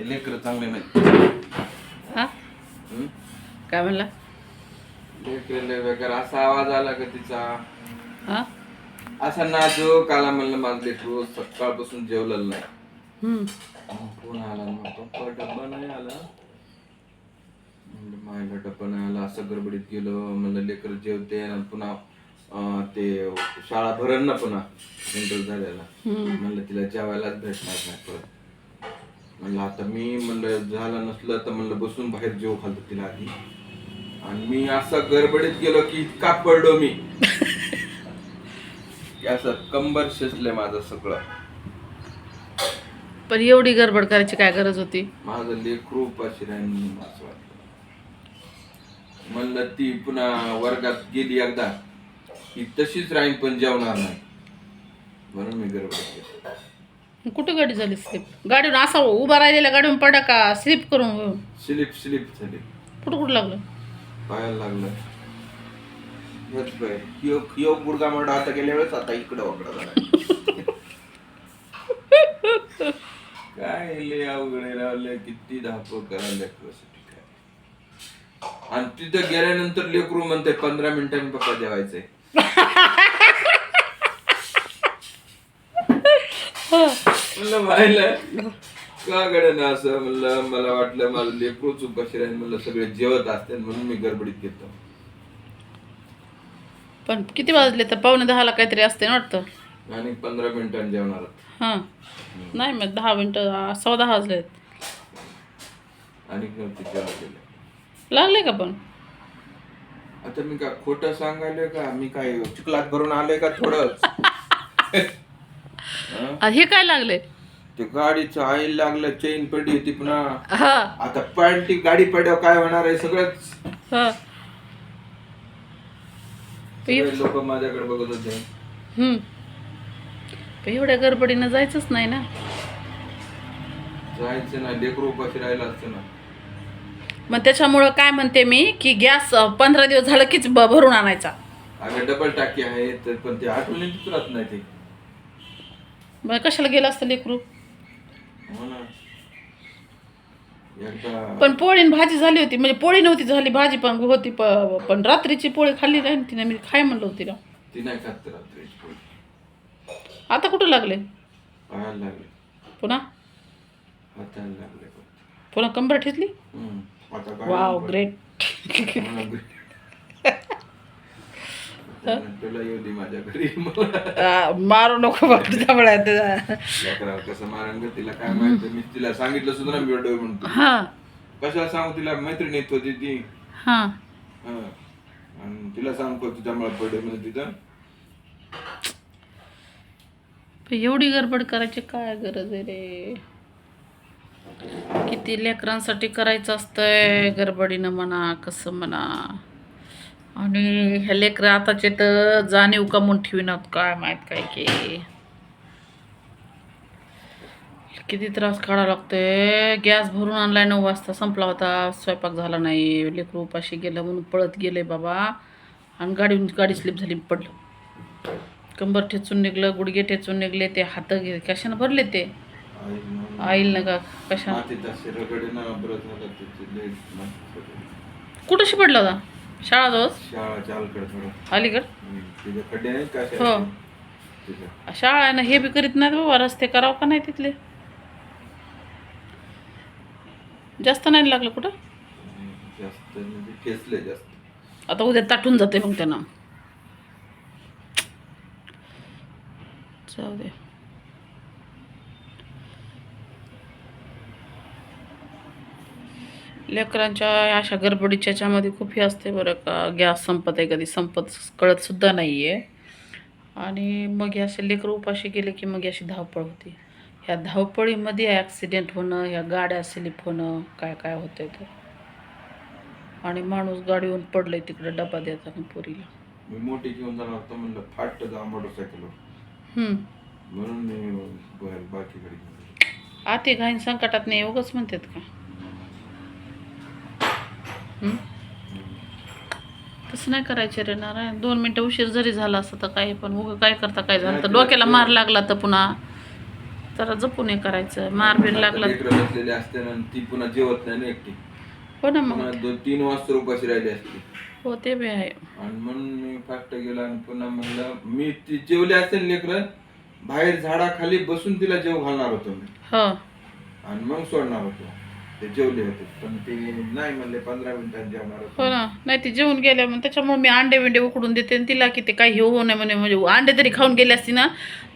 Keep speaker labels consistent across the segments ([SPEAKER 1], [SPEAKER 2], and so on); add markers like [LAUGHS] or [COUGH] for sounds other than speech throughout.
[SPEAKER 1] हे लेकरं चांगले नाही
[SPEAKER 2] हा? काय म्हणला?
[SPEAKER 1] लेकरं लय बेकार असा आवाज आला का तिचा?
[SPEAKER 2] हा?
[SPEAKER 1] असा नाजो काला म्हणलं माझं लेकरू सकाळपासून जेवलेलं नाही.
[SPEAKER 2] हम्म.
[SPEAKER 1] मग फोन आला मग पप्पा डब्बा नाही आला. म्हणलं मायला डब्बा नाही आला असं गडबडीत गेलो. म्हणलं लेकर जेवते आणि पुन्हा अं, ते शाळा भरण ना पुन्हा. एंटर झालेला. म्हणलं तिला जेवायलाच भेटणार नाही परत. म्हणलं आता मी म्हणलं झालं नसलं तर म्हणलं बसून बाहेर जेव घालतो तिला आधी. आणि मी असं गडबडीत गेलो की इतका पडलो मी. असं कंबर शिजले माझं सगळं.
[SPEAKER 2] पण एवढी गडबड करायची काय गरज होती?
[SPEAKER 1] माझं लेकरू उपाशी राहील असं वाटलं. म्हणलं ती पुन्हा वर्गात गेली एकदा. की तशीच राहील पण जेवणार नाही. म्हणून मी गडबड केली
[SPEAKER 2] कुठं गाडी झाली स्लिप गाडीवर असा उभा राहिलेल्या गाडीवर पडा का स्लिप करून.
[SPEAKER 1] स्लिप स्लिप झाली.
[SPEAKER 2] कुठं कुठं लागलं?
[SPEAKER 1] पायाला लागलं. हेच गुडगा मोडा आता गेल्या वेळेस आता इकडं वाकडा झाला. काय लय अवघड आहे राव, लय किती धापं करा लेकरासाठी काय आणि तिथं गेल्यानंतर लेकरू म्हणते पंधरा मिनिटांनी पप्पा जेवायचंय. [LAUGHS] म्हणलं पाहिलं का गड्यानं असं म्हणलं मला वाटलं माझं लेकरूच उपाशी राहील म्हणलं सगळे जेवत असते म्हणून मी गडबडीत घेतो
[SPEAKER 2] पण किती वाजले तर पावणे दहाला काहीतरी असते ना वाटतं.
[SPEAKER 1] आणि पंधरा मिनिटांनी जेवणार
[SPEAKER 2] हां. नाही मग दहा मिनटं आ, सव्वा दहा वाजले
[SPEAKER 1] आणि नव्हते जेवण केलं.
[SPEAKER 2] लागले का पण?
[SPEAKER 1] आता मी का खोटं सांगायलोय का? मी काय चिखलात भरून आलोय का थोडं [LAUGHS]
[SPEAKER 2] हे काय लागले
[SPEAKER 1] ते गाडीचं आईल लागलं चेन पडली होती पुन्हा.
[SPEAKER 2] हा.
[SPEAKER 1] आता पॅन्टी गाडी पड्यावर काय होणार आहे सगळंच?
[SPEAKER 2] हा.
[SPEAKER 1] लोक माझ्याकडे बघत होते.
[SPEAKER 2] हम्म. पण एवढ्या गडबडीनं जायचंच नाही ना?
[SPEAKER 1] जायचं ना लेकरू उपाशी राहिलं असतं ना.
[SPEAKER 2] मग त्याच्यामुळं काय म्हणते मी की गॅस पंधरा दिवस झालं कीच ब- भरून आणायचा.
[SPEAKER 1] अगं डबल टाकी आहे तर पण ते आठवण राहत नाही ते.
[SPEAKER 2] मग कशाला गेलं असतं लेकरू?
[SPEAKER 1] हो
[SPEAKER 2] पण पोळी आणि भाजी झाली होती. म्हणजे पोळी नव्हती झाली भाजी पण होती प- पण रात्रीची पोळी खाल्ली नाही तिने मी खाय म्हणलं होती ना.
[SPEAKER 1] ती नाही खात रात्री पोळी.
[SPEAKER 2] आता कुठं लागले? पुन्हा?
[SPEAKER 1] हाताला लागले पण.
[SPEAKER 2] पुन्हा कंबर ठेचली?
[SPEAKER 1] हम्म. आता काय
[SPEAKER 2] वाव ग्रेट
[SPEAKER 1] मला तुला येऊ दे माझ्या घरी.
[SPEAKER 2] मारू नको बापरे [LAUGHS] त्यामुळे
[SPEAKER 1] लेकराला कसं मारण तिला काय माहिती? मी तिला सांगितलं सुद्धा ना व्हिडिओ म्हणतो.
[SPEAKER 2] हा.
[SPEAKER 1] कशाला सांगू तिला मैत्रीण येत होती ती.
[SPEAKER 2] हा.
[SPEAKER 1] हं. आणि तिला सांगतो तिच्यामुळे पडे म्हणजे तिथं?
[SPEAKER 2] पण एवढी गडबड करायची काय गरज आहे रे? किती लेकरांसाठी करायचं असतंय गडबडीनं म्हणा कसं म्हणा. आणि ह्या लेकरं आताचे तर जाणीव कमवून ठेविनात काय माहीत काय की. किती त्रास काढावा लागतोय. गॅस भरून आणलाय नऊ वाजता संपला होता स्वयंपाक झाला नाही. लेकरू उपाशी गेलं म्हणून पळत गेले बाबा. आणि गाडी गाडी स्लिप झाली पडलं. कंबर ठेचून निघलं गुडघे ठेचून निघले ते हात घे कशानं भरले ते?
[SPEAKER 1] आई म्हणून
[SPEAKER 2] आईल ना का कशा. कुठंशी पडला होता? शाळाजवळ
[SPEAKER 1] शाळाच्या अलीकडे थोडं
[SPEAKER 2] अलीकड
[SPEAKER 1] हम्म. तिथे खड्डे नाहीत का असे?
[SPEAKER 2] हो.
[SPEAKER 1] तिथे
[SPEAKER 2] शाळा आहे ना हे बी करीत नाहीत बाबा रस्ते करावं का नाही तिथले जास्त नाही लागलं कुठं
[SPEAKER 1] हम्म. जास्त म्हणजे ठेचले जास्त
[SPEAKER 2] आता उद्या ताटून जाते मग त्यांना जाऊ दे लेकरांच्या अशा गडबडीच्या याच्यामध्ये खूप हे असते बरं का गॅस संपत आहे कधी संपत कळत सुद्धा नाही आहे आणि मग हे असे लेकरं उपाशी गेले की मग अशी धावपळ होती ह्या धावपळीमध्ये ॲक्सिडेंट होणं ह्या गाड्या स्लिप होणं काय काय होतंय तर आणि माणूस गाडीवरून पडलंय तिकडे डबा द्यायचा पोरीला
[SPEAKER 1] मी मोठी घेऊन जाणार होतो म्हणलं फाट जा मोटरसायकलवर
[SPEAKER 2] हम्म.
[SPEAKER 1] म्हणून मी बाकीकडे.
[SPEAKER 2] आते घाईन संकटात नाही उगच म्हणतात का? तसं नाही करायचं रे नारायण. दोन मिनटं उशीर जरी झाला असतं तर काय पण उगं काय करता काय झालं? तर डोक्याला मार लागला तर पुन्हा जरा जपून हे करायचं. मारबीर लागला
[SPEAKER 1] लेकरं बसलेली असते ना ती पुन्हा जेवत नाही ना एकटी.
[SPEAKER 2] हो ना मग.
[SPEAKER 1] पुन्हा दोन तीन वाजता उपाशी राहिली असते.
[SPEAKER 2] हो ते बी आहे.
[SPEAKER 1] आणि म्हणून मी फास्ट गेला आणि पुन्हा म्हणलं मी ती जेवली असेल लेकर बाहेर झाडाखाली बसून तिला जेव घालणार होतो मी.
[SPEAKER 2] हो.
[SPEAKER 1] आणि मग सोडणार होतो. ते जेवले होते पण ते नाही म्हणले पंधरा मिनिटात जेवणार
[SPEAKER 2] हो ना. नाही ती जेवून गेल्या मग त्याच्यामुळे मी अंडे बिंडे उकडून देते आणि तिला की ते काही हे होऊ नये म्हणे. म्हणजे अंडे तरी खाऊन गेले असती ना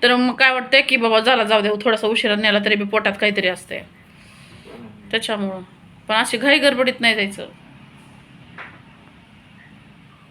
[SPEAKER 2] तर मग काय वाटतंय की बाबा झाला जाऊ दे थोडासा उशिरा नेला तरी बी पोटात काहीतरी असतंय. त्याच्यामुळं. पण अशी घाई गडबडीत नाही जायचं.